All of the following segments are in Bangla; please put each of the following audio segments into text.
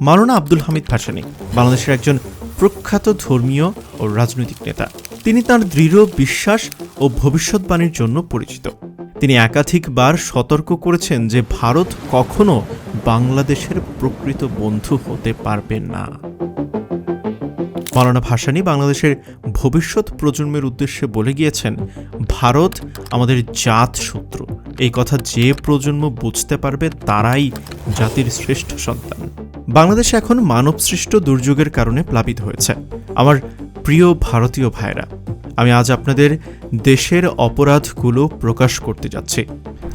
মাওলানা আব্দুল হামিদ ভাসানী বাংলাদেশের একজন প্রখ্যাত ধর্মীয় ও রাজনৈতিক নেতা। তিনি তার দৃঢ় বিশ্বাস ও ভবিষ্যৎবাণীর জন্য পরিচিত। তিনি একাধিকবার সতর্ক করেছেন যে ভারত কখনো বাংলাদেশের প্রকৃত বন্ধু হতে পারবে না। মাওলানা ভাসানী বাংলাদেশের ভবিষ্যৎ প্রজন্মের উদ্দেশ্যে বলে গিয়েছেন, ভারত আমাদের জাত শত্রু। এই কথা যে প্রজন্ম বুঝতে পারবে তারাই জাতির শ্রেষ্ঠ সন্তান। বাংলাদেশ এখন মানবসৃষ্ট দুর্যোগের কারণে প্লাবিত হয়েছে। আমার প্রিয় ভারতীয় ভাইরা আমি আজ আপনাদের দেশের অপরাধগুলো প্রকাশ করতে যাচ্ছি।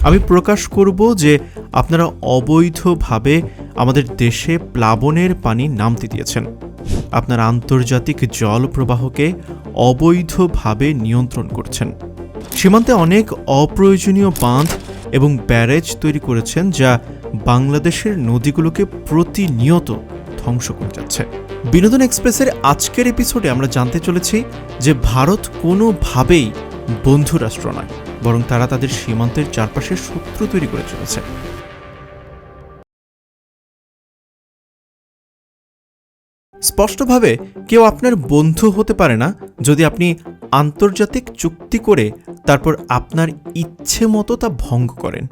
আমি প্রকাশ করব যে আপনারা অবৈধভাবে আমাদের দেশে প্লাবনের পানি নামতে দিয়েছেন। আপনার আন্তর্জাতিক জল প্রবাহকে অবৈধভাবে নিয়ন্ত্রণ করছেন। সীমান্তে অনেক অপ্রয়োজনীয় বাঁধ এবং ব্যারেজ তৈরি করেছেন যা বাংলাদেশের নদীগুলোকে প্রতিনিয়ত ধ্বংস করে যাচ্ছে। বিনোদন এক্সপ্রেসের আজকের এপিসোডে আমরা জানতে চলেছি যে ভারত কোনোভাবেই বন্ধু রাষ্ট্র নয়, বরং তারা তাদের সীমান্তের চারপাশে শত্রু তৈরি করে চলেছে। স্পষ্টভাবে কেউ আপনার বন্ধু হতে পারে না যদি আপনি আন্তর্জাতিক চুক্তি করে তারপর আপনার ইচ্ছে মতো তা ভঙ্গ করেন।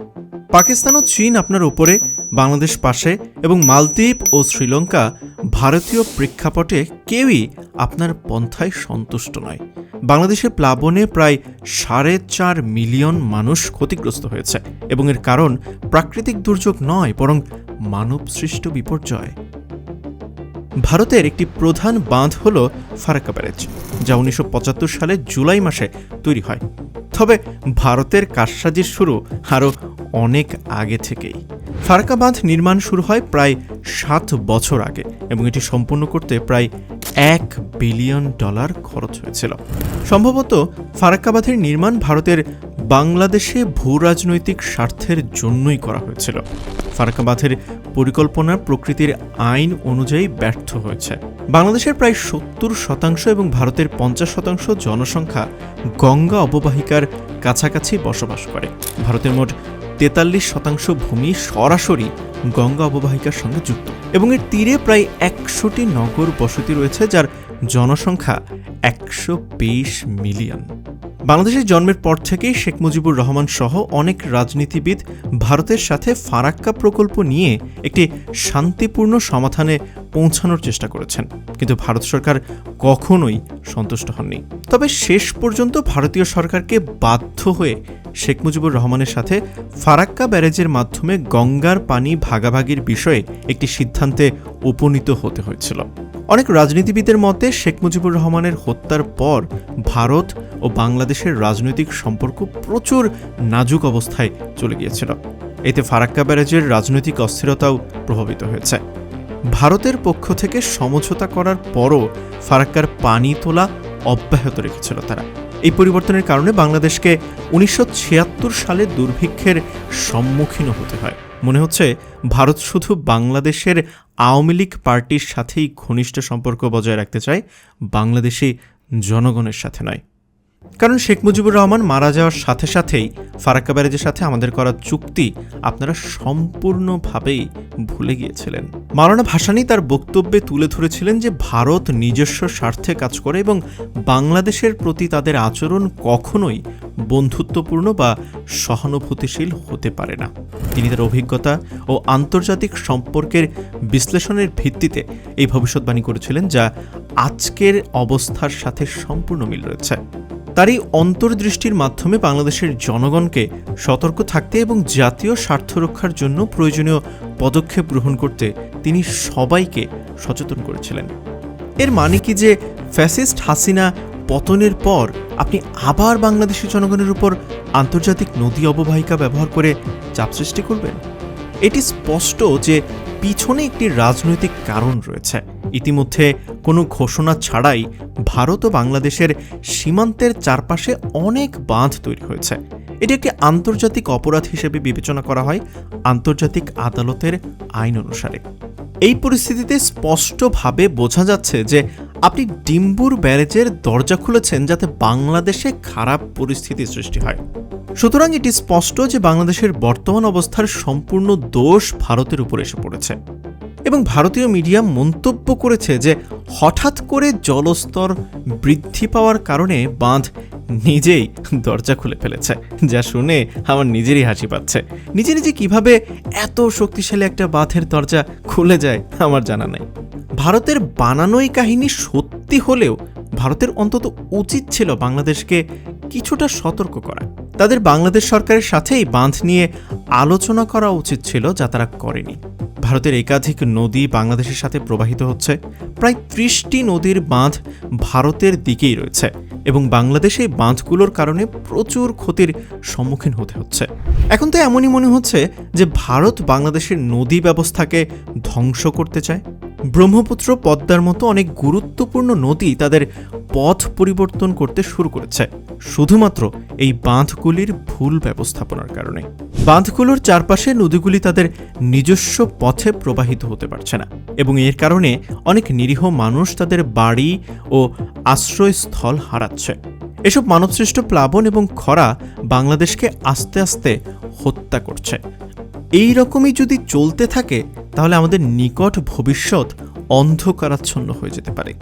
পাকিস্তান ও চীন আপনার উপরে, বাংলাদেশ পাশে এবং মালদ্বীপ ও শ্রীলঙ্কা ভারতীয় প্রেক্ষাপটে কেউই আপনার পন্থায় সন্তুষ্ট নয়। বাংলাদেশের প্লাবনে প্রায় সাড়ে চার মিলিয়ন মানুষ ক্ষতিগ্রস্ত হয়েছে এবং এর কারণ প্রাকৃতিক দুর্যোগ নয়, বরং মানবসৃষ্ট বিপর্যয়। ভারতের একটি প্রধান বাঁধ হল ফারাক্কা ব্যারেজ, যা উনিশশো পঁচাত্তর সালে জুলাই মাসে তৈরি হয়। তবে ভারতের কারসাজির শুরু আরও অনেক আগে থেকেই। ফারাক্কা বাঁধ নির্মাণ শুরু হয় প্রায় সাত বছর আগে এবং এটি সম্পূর্ণ করতে প্রায় এক বিলিয়ন ডলার খরচ হয়েছিল। সম্ভবত ফারাক্কা বাঁধের নির্মাণ ভারতের বাংলাদেশে ভূ রাজনৈতিক স্বার্থের জন্যই করা হয়েছিল। ফারাক্কা বাঁধের পরিকল্পনা প্রকৃতির আইন অনুযায়ী ব্যর্থ হয়েছে। বাংলাদেশের প্রায় সত্তর শতাংশ এবং ভারতের পঞ্চাশ শতাংশ জনসংখ্যা গঙ্গা অববাহিকার কাছাকাছি বসবাস করে। ভারতের মোট তেতাল্লিশ শতাংশ ভূমি সরাসরি গঙ্গা অববাহিকার সঙ্গে যুক্ত। এবং এর তীরে প্রায় একশোটি নগর বসতি রয়েছে, যার জনসংখ্যা একশো বিশ মিলিয়ন। বাংলাদেশের জন্মের পর থেকেই শেখ মুজিবুর রহমান সহ অনেক রাজনীতিবিদ ভারতের সাথে ফারাক্কা প্রকল্প নিয়ে একটি শান্তিপূর্ণ সমাধানে পৌঁছানোর চেষ্টা করেছেন। কিন্তু ভারত সরকার কখনোই সন্তুষ্ট হননি। তবে শেষ পর্যন্ত ভারতীয় সরকারকে বাধ্য হয়ে শেখ মুজিবুর রহমানের সাথে ফারাক্কা ব্যারেজের মাধ্যমে গঙ্গার পানি ভাগাভাগির বিষয়ে একটি সিদ্ধান্তে উপনীত হতে হয়েছিল। অনেক রাজনীতিবিদের মতে শেখ মুজিবুর রহমানের হত্যার পর ভারত ও বাংলাদেশের রাজনৈতিক সম্পর্ক প্রচুর নাজুক অবস্থায় চলে গিয়েছিল। এতে ফারাক্কা ব্যারেজের রাজনৈতিক অস্থিরতাও প্রভাবিত হয়েছে। ভারতের পক্ষ থেকে সমঝোতা করার পরও ফারাক্কার পানি তোলা অব্যাহত রেখেছিল তারা। এই পরিবর্তনের কারণে বাংলাদেশকে উনিশশো ছিয়াত্তর সালে দুর্ভিক্ষের সম্মুখীন হতে হয়। মনে হচ্ছে, ভারত শুধু বাংলাদেশের আওয়ামী লীগ পার্টির সাথেই ঘনিষ্ঠ সম্পর্ক বজায় রাখতে চায় বাংলাদেশি জনগণের সাথে নয়। কারণ শেখ মুজিবুর রহমান মারা যাওয়ার সাথে সাথেই ফারাক্কা ব্যারেজের সাথে আমাদের করা চুক্তি আপনারা সম্পূর্ণভাবেই ভুলে গিয়েছিলেন। মাওলানা ভাসানী তার বক্তব্যে তুলে ধরেছিলেন যে ভারত নিজস্ব স্বার্থে কাজ করে এবং বাংলাদেশের প্রতি তাদের আচরণ কখনোই বন্ধুত্বপূর্ণ বা সহানুভূতিশীল হতে পারে না। তিনি তার অভিজ্ঞতা ও আন্তর্জাতিক সম্পর্কের বিশ্লেষণের ভিত্তিতে এই ভবিষ্যৎবাণী করেছিলেন যা আজকের অবস্থার সাথে সম্পূর্ণ মিল রয়েছে। তার এই অন্তর্দৃষ্টির মাধ্যমে বাংলাদেশের জনগণকে সতর্ক থাকতে এবং জাতীয় স্বার্থ রক্ষার জন্য প্রয়োজনীয় পদক্ষেপ গ্রহণ করতে তিনি সবাইকে সচেতন করেছিলেন। এর মানে কি যে ফ্যাসিস্ট হাসিনা পতনের পর আপনি আবার বাংলাদেশি জনগণের উপর আন্তর্জাতিক নদী অববাহিকা ব্যবহার করে চাপ সৃষ্টি করবেন? এটি স্পষ্ট যে পিছনে একটি রাজনৈতিক কারণ রয়েছে। ইতিমধ্যে কোনো ঘোষণা ছাড়াই ভারত ও বাংলাদেশের সীমান্তের চারপাশে অনেক বাঁধ তৈরি হয়েছে। এটি একটি আন্তর্জাতিক অপরাধ হিসেবে বিবেচনা করা হয় আন্তর্জাতিক আদালতের আইন অনুসারে। এই পরিস্থিতিতে স্পষ্টভাবে বোঝা যাচ্ছে যে আপনি ডিম্বুর ব্যারেজের দরজা খুলেছেন যাতে বাংলাদেশে খারাপ পরিস্থিতি সৃষ্টি হয়। সুতরাং এটি স্পষ্ট যে বাংলাদেশের বর্তমান অবস্থার সম্পূর্ণ দোষ ভারতের উপর এসে পড়েছে। এবং ভারতীয় মিডিয়া মন্তব্য করেছে যে হঠাৎ করে জলস্তর বৃদ্ধি পাওয়ার কারণে বাঁধ নিজেই দরজা খুলে ফেলেছে, যা শুনে আমার নিজেরই হাসি পাচ্ছে। নিজে নিজে কীভাবে এত শক্তিশালী একটা বাঁধের দরজা খুলে যায় আমার জানা নাই। ভারতের বানানোই কাহিনী সত্যি হলেও ভারতের অন্তত উচিত ছিল বাংলাদেশকে কিছুটা সতর্ক করা। তাদের বাংলাদেশ সরকারের সাথেই বাঁধ নিয়ে আলোচনা করা উচিত ছিল যা তারা করেনি। ভারতের একাধিক নদী বাংলাদেশের সাথে প্রবাহিত হচ্ছে। প্রায় ত্রিশটি নদীর বাঁধ ভারতের দিকেই রয়েছে এবং বাংলাদেশে এই বাঁধগুলোর কারণে প্রচুর ক্ষতির সম্মুখীন হতে হচ্ছে। এখন তো এমনই মনে হচ্ছে যে ভারত বাংলাদেশের নদী ব্যবস্থাকে ধ্বংস করতে চায়। ব্রহ্মপুত্র পদ্মার মতো অনেক গুরুত্বপূর্ণ নদী তাদের পথ পরিবর্তন করতে শুরু করেছে, শুধুমাত্র এই বাঁধগুলির ভুল ব্যবস্থাপনার কারণে। বাঁধগুলোর চারপাশে নদীগুলি তাদের নিজস্ব পথে প্রবাহিত হতে পারছে না এবং এর কারণে অনেক নিরীহ মানুষ তাদের বাড়ি ও আশ্রয়স্থল হারাচ্ছে। এসব মানবসৃষ্ট প্লাবন এবং খরা বাংলাদেশকে আস্তে আস্তে হত্যা করছে। এই রকমই যদি চলতে থাকে তাহলে আমাদের নিকট ভবিষ্যৎ অন্ধকারাচ্ছন্ন হয়ে যেতে পারে।